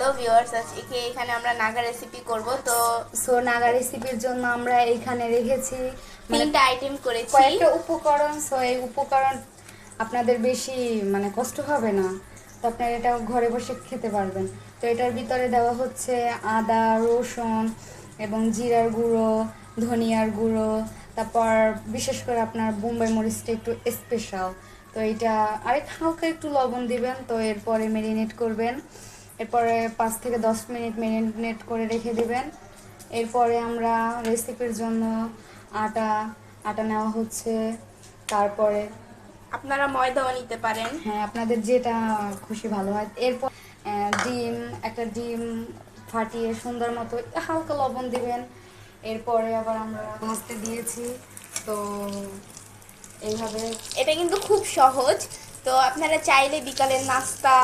Hello viewers আজকে এখানে আমরা নাগা রেসিপি করব। তো সো নাগা রেসিপির জন্য আমরা এখানে রেখেছি মানে তিনটা আইটেম করেছি। কয়েকটা উপকরণ সো এই উপকরণ আপনাদের বেশি মানে কষ্ট হবে না। তো আপনারা এটা ঘরে বসে খেতে পারবেন। তো এটার ভিতরে দেওয়া হচ্ছে আদা রসুন এবং জিরার গুঁড়ো ধনিয়ার গুঁড়ো তারপর বিশেষ করে আপনার বোম্বাই মরিচটা একটু স্পেশাল তো এটা আরেক হালকা একটু লবণ দিবেন তো এরপরে মেরিনেট করবেন। এরপরে পাঁচ থেকে দশ মিনিট মেরিনেট করে রেখে দেবেন। এরপরে আমরা রেসিপির জন্য আটা আটা নেওয়া হচ্ছে। তারপরে আপনারা ময়দাও নিতে পারেন। হ্যাঁ আপনাদের যেটা খুশি ভালো হয়। এরপর ডিম একটা ডিম ফাটিয়ে সুন্দর মতো হালকা লবণ দিবেন। এরপরে আবার আমরা ভাজতে দিয়েছি। তো এইভাবে এটা কিন্তু খুব সহজ। তো আপনারা চাইলে বিকালের নাস্তা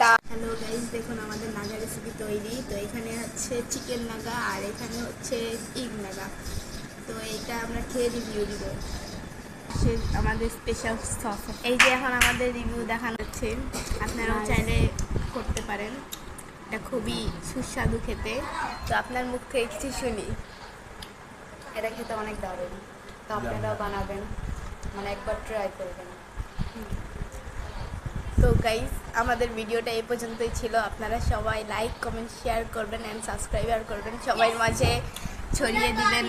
তা হ্যালো দেখুন আমাদের নাগা রেসিপি তৈরি। তো এখানে হচ্ছে চিকেন নাগা আর এখানে হচ্ছে ইগ নাগা। তো এটা আমরা খেয়ে রিভিউ দিব। সে আমাদের স্পেশাল সস এই যে এখন আমাদের রিভিউ দেখানো হচ্ছে আপনারাও চাইলে করতে পারেন। এটা খুবই সুস্বাদু খেতে। তো আপনার মুখ থেকে কিছু শুনি। এটা খেতে অনেক দারুণ। তো আপনারাও বানাবেন। মানে একবার ট্রাই করবেন। তো গাইজ আমাদের ভিডিওটা এই পর্যন্তই ছিল। আপনারা সবাই লাইক কমেন্ট শেয়ার করবেন অ্যান্ড সাবস্ক্রাইবার করবেন। সবাই মাঝে ছড়িয়ে দিবেন।